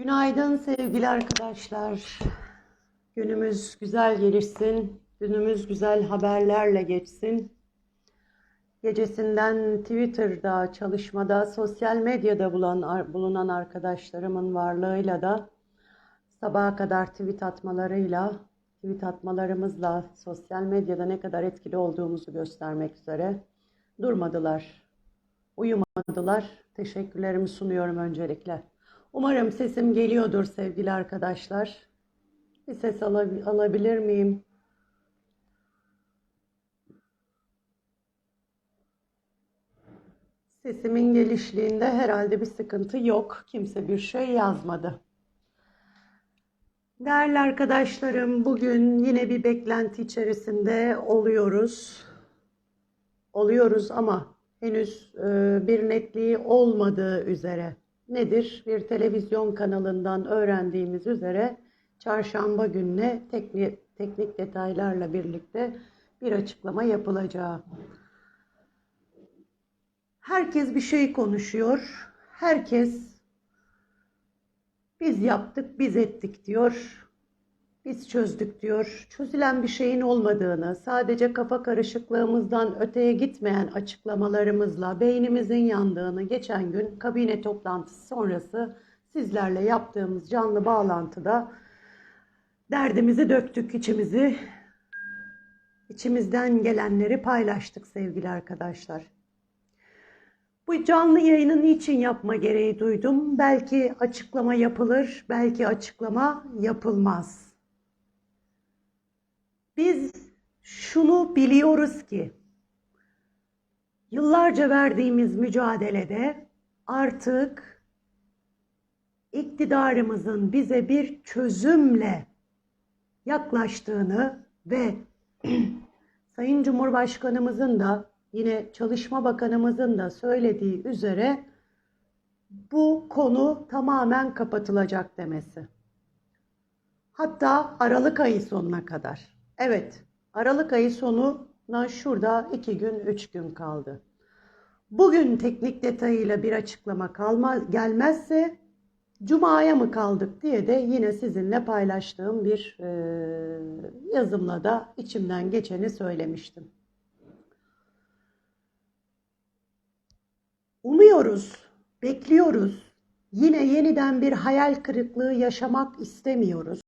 Günaydın sevgili arkadaşlar. Günümüz güzel gelişsin. Günümüz güzel haberlerle geçsin. Gecesinden Twitter'da, çalışmada, sosyal medyada bulan, bulunan arkadaşlarımın varlığıyla da sabaha kadar tweet atmalarıyla, tweet atmalarımızla sosyal medyada ne kadar etkili olduğumuzu göstermek üzere durmadılar. Uyumadılar. Teşekkürlerimi sunuyorum öncelikle. Umarım sesim geliyordur sevgili arkadaşlar. Bir ses ala- alabilir miyim? Sesimin gelişliğinde herhalde bir sıkıntı yok. Kimse bir şey yazmadı. Değerli arkadaşlarım, bugün yine bir beklenti içerisinde oluyoruz. Oluyoruz ama henüz e, bir netliği olmadığı üzere. Nedir? Bir televizyon kanalından öğrendiğimiz üzere çarşamba gününe teknik, teknik detaylarla birlikte bir açıklama yapılacağı. Herkes bir şey konuşuyor. Herkes biz yaptık, biz ettik diyor. Biz çözdük diyor. Çözülen bir şeyin olmadığını, sadece kafa karışıklığımızdan öteye gitmeyen açıklamalarımızla beynimizin yandığını geçen gün kabine toplantısı sonrası sizlerle yaptığımız canlı bağlantıda derdimizi döktük içimizi. içimizden gelenleri paylaştık sevgili arkadaşlar. Bu canlı yayını niçin yapma gereği duydum? Belki açıklama yapılır, belki açıklama yapılmaz. Biz şunu biliyoruz ki yıllarca verdiğimiz mücadelede artık iktidarımızın bize bir çözümle yaklaştığını ve Sayın Cumhurbaşkanımızın da yine Çalışma Bakanımızın da söylediği üzere bu konu tamamen kapatılacak demesi. Hatta Aralık ayı sonuna kadar. Evet, Aralık ayı sonuna şurada iki gün, üç gün kaldı. Bugün teknik detayıyla bir açıklama kalmaz, gelmezse Cuma'ya mı kaldık diye de yine sizinle paylaştığım bir e, yazımla da içimden geçeni söylemiştim. Umuyoruz, bekliyoruz. Yine yeniden bir hayal kırıklığı yaşamak istemiyoruz.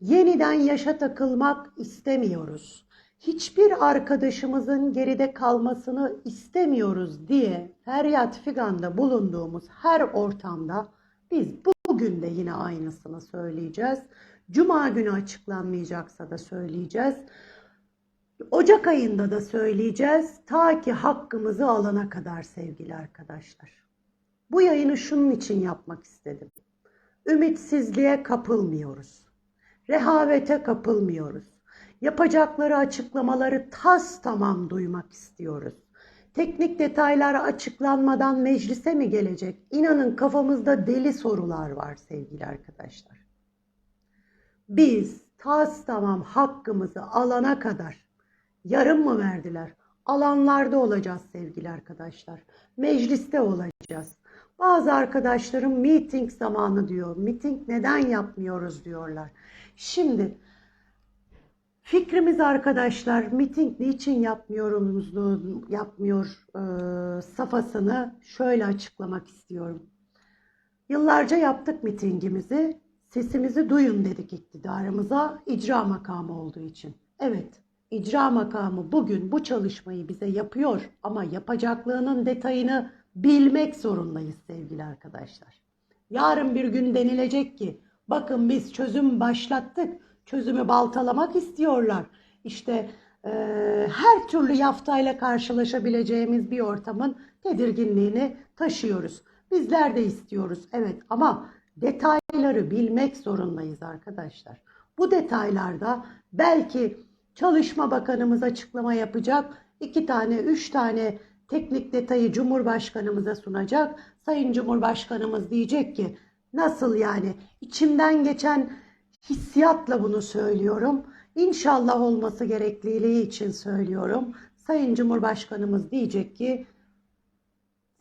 Yeniden yaşa takılmak istemiyoruz. Hiçbir arkadaşımızın geride kalmasını istemiyoruz diye feryat figanda bulunduğumuz her ortamda biz bugün de yine aynısını söyleyeceğiz. Cuma günü açıklanmayacaksa da söyleyeceğiz. Ocak ayında da söyleyeceğiz ta ki hakkımızı alana kadar sevgili arkadaşlar. Bu yayını şunun için yapmak istedim. Ümitsizliğe kapılmıyoruz. Rehavete kapılmıyoruz. Yapacakları açıklamaları tas tamam duymak istiyoruz. Teknik detaylar açıklanmadan meclise mi gelecek? İnanın kafamızda deli sorular var sevgili arkadaşlar. Biz tas tamam hakkımızı alana kadar yarım mı verdiler? Alanlarda olacağız sevgili arkadaşlar. Mecliste olacağız. Bazı arkadaşlarım meeting zamanı diyor. Meeting neden yapmıyoruz diyorlar. Şimdi fikrimiz arkadaşlar meeting niçin yapmıyoruz yapmıyor e, safhasını şöyle açıklamak istiyorum. Yıllarca yaptık mitingimizi. Sesimizi duyun dedik iktidarımıza icra makamı olduğu için. Evet icra makamı bugün bu çalışmayı bize yapıyor ama yapacaklığının detayını bilmek zorundayız sevgili arkadaşlar. Yarın bir gün denilecek ki bakın biz çözüm başlattık. Çözümü baltalamak istiyorlar. İşte e, her türlü yaftayla karşılaşabileceğimiz bir ortamın tedirginliğini taşıyoruz. Bizler de istiyoruz evet ama detayları bilmek zorundayız arkadaşlar. Bu detaylarda belki Çalışma Bakanımız açıklama yapacak. iki tane, üç tane teknik detayı Cumhurbaşkanımıza sunacak. Sayın Cumhurbaşkanımız diyecek ki nasıl yani içimden geçen hissiyatla bunu söylüyorum. İnşallah olması gerekliliği için söylüyorum. Sayın Cumhurbaşkanımız diyecek ki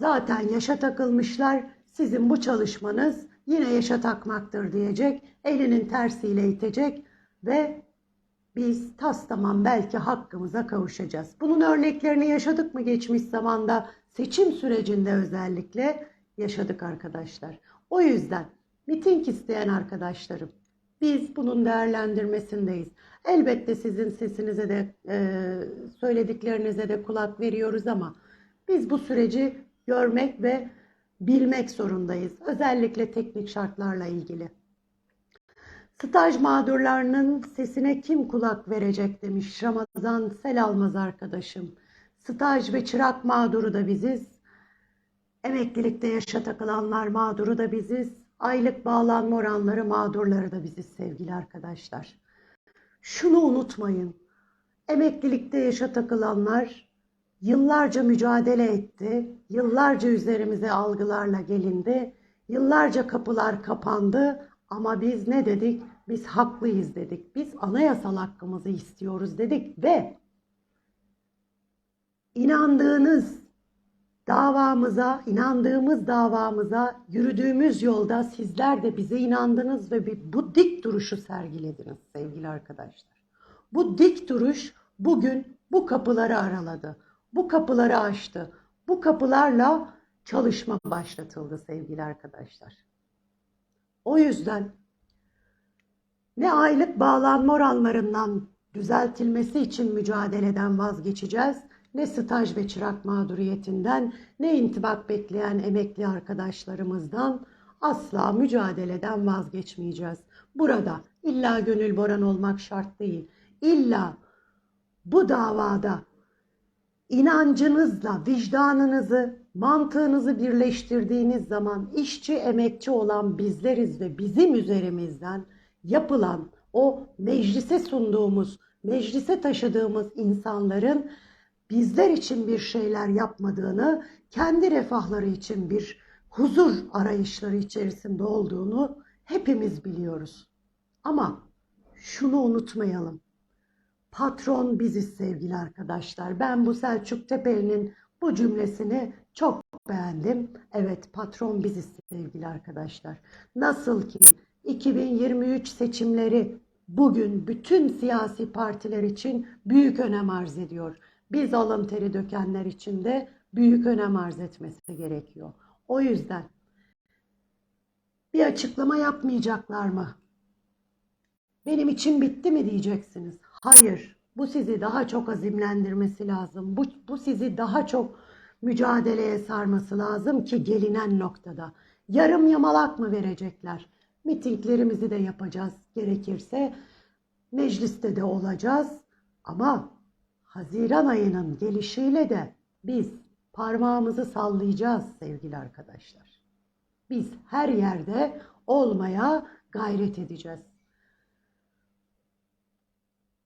zaten yaşa takılmışlar. Sizin bu çalışmanız yine yaşa takmaktır diyecek, elinin tersiyle itecek ve biz tas tamam belki hakkımıza kavuşacağız. Bunun örneklerini yaşadık mı geçmiş zamanda? Seçim sürecinde özellikle yaşadık arkadaşlar. O yüzden miting isteyen arkadaşlarım biz bunun değerlendirmesindeyiz. Elbette sizin sesinize de e, söylediklerinize de kulak veriyoruz ama biz bu süreci görmek ve bilmek zorundayız. Özellikle teknik şartlarla ilgili. Staj mağdurlarının sesine kim kulak verecek demiş Ramazan Sel Almaz arkadaşım. Staj ve çırak mağduru da biziz. Emeklilikte yaşa takılanlar mağduru da biziz. Aylık bağlanma oranları mağdurları da biziz sevgili arkadaşlar. Şunu unutmayın. Emeklilikte yaşa takılanlar yıllarca mücadele etti. Yıllarca üzerimize algılarla gelindi. Yıllarca kapılar kapandı ama biz ne dedik? Biz haklıyız dedik. Biz anayasal hakkımızı istiyoruz dedik ve inandığınız davamıza, inandığımız davamıza, yürüdüğümüz yolda sizler de bize inandınız ve bir, bu dik duruşu sergilediniz sevgili arkadaşlar. Bu dik duruş bugün bu kapıları araladı. Bu kapıları açtı. Bu kapılarla çalışma başlatıldı sevgili arkadaşlar. O yüzden ne aylık bağlanma oranlarından düzeltilmesi için mücadeleden vazgeçeceğiz, ne staj ve çırak mağduriyetinden, ne intibak bekleyen emekli arkadaşlarımızdan asla mücadeleden vazgeçmeyeceğiz. Burada illa gönül boran olmak şart değil. İlla bu davada inancınızla vicdanınızı, mantığınızı birleştirdiğiniz zaman işçi, emekçi olan bizleriz ve bizim üzerimizden yapılan o meclise sunduğumuz, meclise taşıdığımız insanların bizler için bir şeyler yapmadığını, kendi refahları için bir huzur arayışları içerisinde olduğunu hepimiz biliyoruz. Ama şunu unutmayalım. Patron biziz sevgili arkadaşlar. Ben bu Selçuk Tepeli'nin bu cümlesini çok beğendim. Evet patron biziz sevgili arkadaşlar. Nasıl ki 2023 seçimleri bugün bütün siyasi partiler için büyük önem arz ediyor. Biz alın teri dökenler için de büyük önem arz etmesi gerekiyor. O yüzden bir açıklama yapmayacaklar mı? Benim için bitti mi diyeceksiniz. Hayır. Bu sizi daha çok azimlendirmesi lazım. Bu, bu sizi daha çok mücadeleye sarması lazım ki gelinen noktada. Yarım yamalak mı verecekler? Mitinglerimizi de yapacağız gerekirse. Mecliste de olacağız. Ama Haziran ayının gelişiyle de biz parmağımızı sallayacağız sevgili arkadaşlar. Biz her yerde olmaya gayret edeceğiz.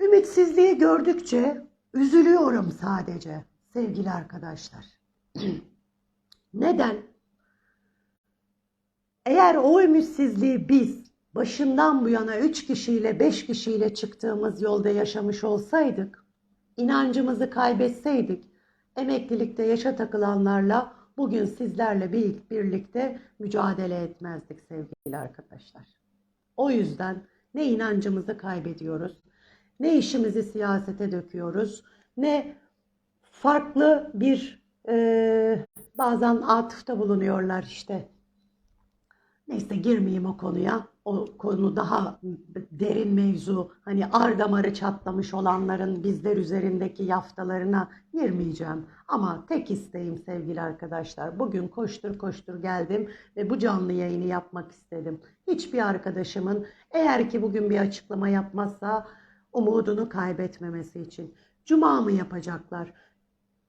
Ümitsizliği gördükçe üzülüyorum sadece sevgili arkadaşlar. Neden? Eğer o ümitsizliği biz başından bu yana 3 kişiyle 5 kişiyle çıktığımız yolda yaşamış olsaydık, inancımızı kaybetseydik, emeklilikte yaşa takılanlarla bugün sizlerle bir, birlikte mücadele etmezdik sevgili arkadaşlar. O yüzden ne inancımızı kaybediyoruz, ne işimizi siyasete döküyoruz, ne farklı bir e, bazen atıfta bulunuyorlar işte. Neyse girmeyeyim o konuya. O konu daha derin mevzu. Hani ar damarı çatlamış olanların bizler üzerindeki yaftalarına girmeyeceğim. Ama tek isteğim sevgili arkadaşlar. Bugün koştur koştur geldim ve bu canlı yayını yapmak istedim. Hiçbir arkadaşımın eğer ki bugün bir açıklama yapmazsa umudunu kaybetmemesi için. Cuma mı yapacaklar?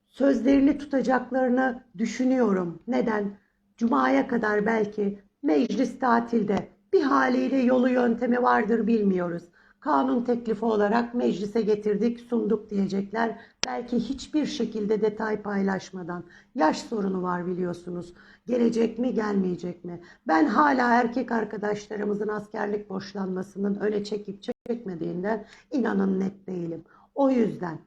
Sözlerini tutacaklarını düşünüyorum. Neden? Cuma'ya kadar belki meclis tatilde bir haliyle yolu yöntemi vardır bilmiyoruz. Kanun teklifi olarak meclise getirdik, sunduk diyecekler. Belki hiçbir şekilde detay paylaşmadan. Yaş sorunu var biliyorsunuz. Gelecek mi, gelmeyecek mi? Ben hala erkek arkadaşlarımızın askerlik borçlanmasının öne çekip çekmediğinden inanın net değilim. O yüzden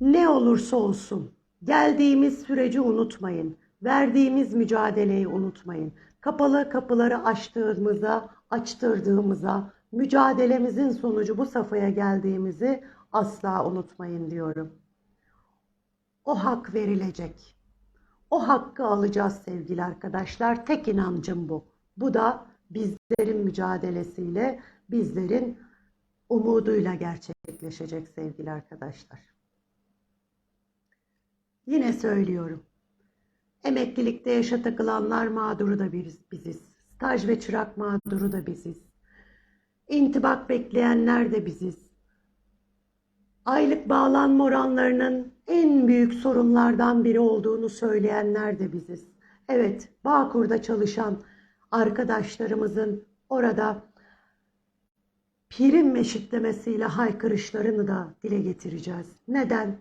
ne olursa olsun geldiğimiz süreci unutmayın. Verdiğimiz mücadeleyi unutmayın. Kapalı kapıları açtığımıza, açtırdığımıza, mücadelemizin sonucu bu safhaya geldiğimizi asla unutmayın diyorum. O hak verilecek. O hakkı alacağız sevgili arkadaşlar. Tek inancım bu. Bu da bizlerin mücadelesiyle, bizlerin umuduyla gerçekleşecek sevgili arkadaşlar. Yine söylüyorum. Emeklilikte yaşa takılanlar mağduru da biz- biziz. Staj ve çırak mağduru da biziz. İntibak bekleyenler de biziz. Aylık bağlanma oranlarının en büyük sorunlardan biri olduğunu söyleyenler de biziz. Evet, Bağkur'da çalışan arkadaşlarımızın orada prim eşitlemesiyle haykırışlarını da dile getireceğiz. Neden?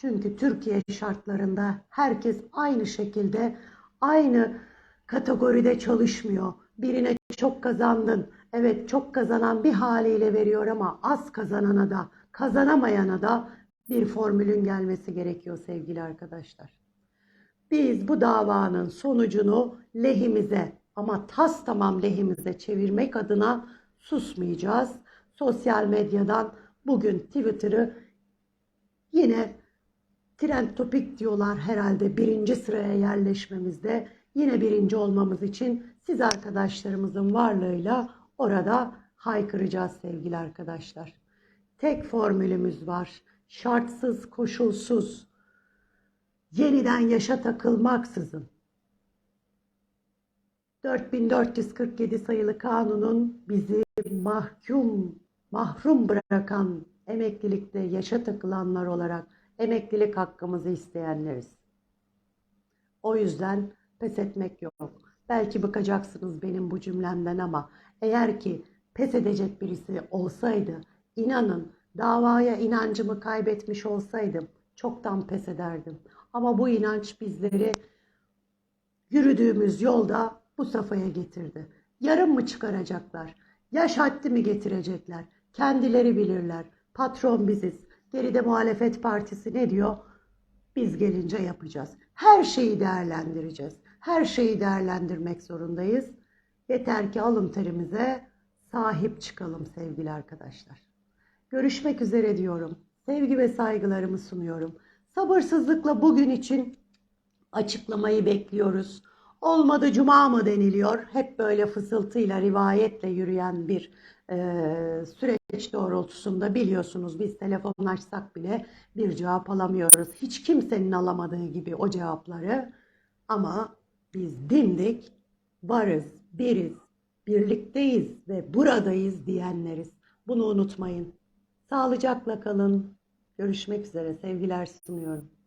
Çünkü Türkiye şartlarında herkes aynı şekilde aynı kategoride çalışmıyor. Birine çok kazandın. Evet çok kazanan bir haliyle veriyor ama az kazanana da kazanamayana da bir formülün gelmesi gerekiyor sevgili arkadaşlar. Biz bu davanın sonucunu lehimize ama tas tamam lehimize çevirmek adına susmayacağız. Sosyal medyadan bugün Twitter'ı yine trend topik diyorlar herhalde birinci sıraya yerleşmemizde. Yine birinci olmamız için siz arkadaşlarımızın varlığıyla orada haykıracağız sevgili arkadaşlar. Tek formülümüz var. Şartsız, koşulsuz, yeniden yaşa takılmaksızın 4447 sayılı kanunun bizi mahkum, mahrum bırakan emeklilikte yaşa takılanlar olarak emeklilik hakkımızı isteyenleriz. O yüzden pes etmek yok. Belki bıkacaksınız benim bu cümlemden ama eğer ki pes edecek birisi olsaydı inanın davaya inancımı kaybetmiş olsaydım çoktan pes ederdim. Ama bu inanç bizleri yürüdüğümüz yolda bu safhaya getirdi. Yarın mı çıkaracaklar? Yaş haddi mi getirecekler? Kendileri bilirler. Patron biziz. Geride muhalefet partisi ne diyor? Biz gelince yapacağız. Her şeyi değerlendireceğiz. Her şeyi değerlendirmek zorundayız. Yeter ki alın terimize sahip çıkalım sevgili arkadaşlar. Görüşmek üzere diyorum. Sevgi ve saygılarımı sunuyorum. Sabırsızlıkla bugün için açıklamayı bekliyoruz. Olmadı cuma mı deniliyor? Hep böyle fısıltıyla, rivayetle yürüyen bir e, süreç doğrultusunda biliyorsunuz biz telefon açsak bile bir cevap alamıyoruz. Hiç kimsenin alamadığı gibi o cevapları ama biz dimdik varız, biriz, birlikteyiz ve buradayız diyenleriz. Bunu unutmayın. Sağlıcakla kalın. Görüşmek üzere. Sevgiler sunuyorum.